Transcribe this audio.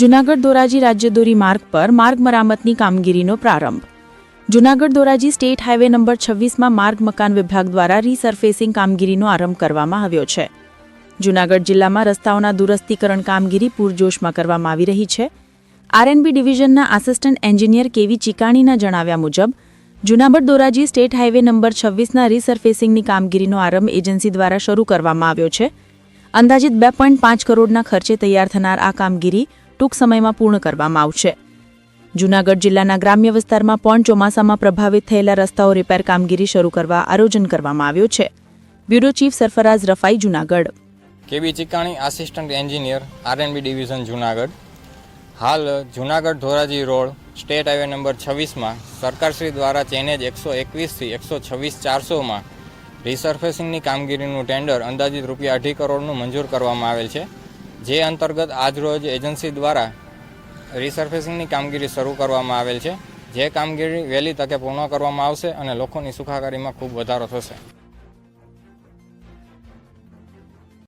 જુનાગઢ ધોરાજી રાજ્ય ધોરી માર્ગ પર માર્ગ મરામતની કામગીરીનો પ્રારંભ. Junagadh Dhoraji state highway number છવ્વીસમાં માર્ગ મકાન વિભાગ દ્વારા રીસર્ફેસિંગ કામગીરીનો આરંભ કરવામાં આવ્યો છે. જુનાગઢ જિલ્લામાં રસ્તાઓના દુરસ્તીકરણ કામગીરી પૂરજોશમાં કરવામાં આવી રહી છે. આરએનબી ડિવિઝનના આસિસ્ટન્ટ એન્જિનિયર કેવી ચિકાણીના જણાવ્યા મુજબ, Junagadh Dhoraji state highway number છવ્વીસના રીસર્ફેસિંગની કામગીરીનો આરંભ એજન્સી દ્વારા શરૂ કરવામાં આવ્યો છે. અંદાજિત બે પોઈન્ટ પાંચ કરોડના ખર્ચે તૈયાર થનાર આ કામગીરી ટૂંક સમયમાં પૂર્ણ કરવામાં આવશે. જૂનાગઢ જિલ્લાના ગ્રામ્ય વિસ્તારમાં પણ ચોમાસામાં પ્રભાવિત થયેલા રસ્તાઓ રિપેર કામગીરી શરૂ કરવા આયોજન કરવામાં આવ્યું છે. Bureau chief Sarfaraz Rafai Junagadh. K B Chikani assistant engineer RNB division Junagadh. હાલ Junagadh Dhoraji road state highway number છવ્વીસમાં સરકારશ્રી દ્વારા ચેનેજ એકસો એકવીસથી એકસો છવ્વીસ ચારસોમાં રિસર્ફેસિંગની કામગીરીનું ટેન્ડર અંદાજિત રૂપિયા અઢી કરોડનું મંજૂર કરવામાં આવેલ છે. જે અંતર્ગત આજરોજ એજન્સી દ્વારા રિસર્ફેસિંગની કામગીરી શરૂ કરવામાં આવેલ છે. જે કામગીરી વહેલી તકે પૂર્ણ કરવામાં આવશે અને લોકોની સુખાકારીમાં ખૂબ વધારો થશે.